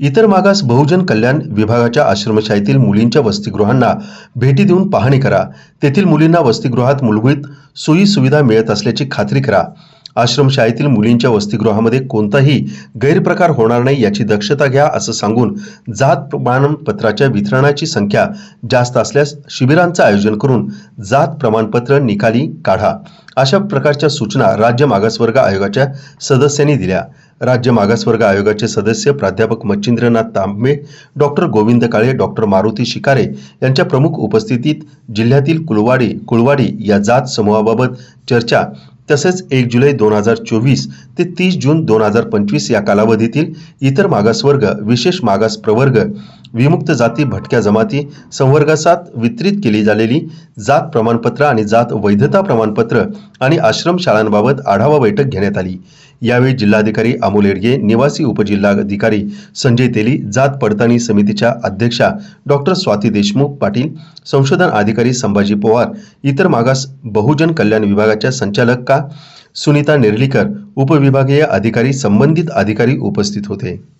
इतर मागास बहुजन कल्याण विभागाच्या आश्रमशाळेतील मुलींच्या वसतिगृहांना भेटी देऊन पाहणी करा. तेथील मुलींना वसतिगृहात मूलभूत सोयी सुविधा मिळत असल्याची खात्री करा. आश्रमशाळेतील मुलींच्या वसतिगृहामध्ये कोणताही गैरप्रकार होणार नाही याची दक्षता घ्या असं सांगून जात प्रमाणपत्राच्या वितरणाची संख्या जास्त असल्यास शिबिरांचं आयोजन करून जात प्रमाणपत्र निकाली काढा. अशा प्रकारच्या सूचना राज्य मागासवर्ग आयोगाच्या सदस्यांनी दिल्या. राज्य मागासवर्ग आयोगाचे सदस्य प्राध्यापक मच्छिंद्रनाथ तांबे डॉक्टर गोविंद काळे डॉक्टर मारुती शिकारे यांच्या प्रमुख उपस्थितीत जिल्ह्यातील कुलवाडी कुळवाडी या जात समूहाबाबत चर्चा तसेच एक जुलै दोन हजार चोवीस ते तीस जून दोन हजार पंचवीस या कालावधीतील इतर मागासवर्ग विशेष मागास प्रवर्ग विमुक्त जाती भटक्या जमाती संवर्गासात वितरित केली झालेली जात प्रमाणपत्र आणि जात वैधता प्रमाणपत्र आणि आश्रम शाळांबाबत आढावा बैठक घेण्यात आली. यावेळी जिल्हाधिकारी अमोल येडगे निवासी उपजिल्हाधिकारी संजय तेली जात पडताळणी समितीच्या अध्यक्षा डॉक्टर स्वाती देशमुख पाटील संशोधन अधिकारी संभाजी पवार इतर मागास बहुजन कल्याण विभागाच्या संचालका सुनीता नेर्लीकर उपविभागीय अधिकारी संबंधित अधिकारी उपस्थित होते.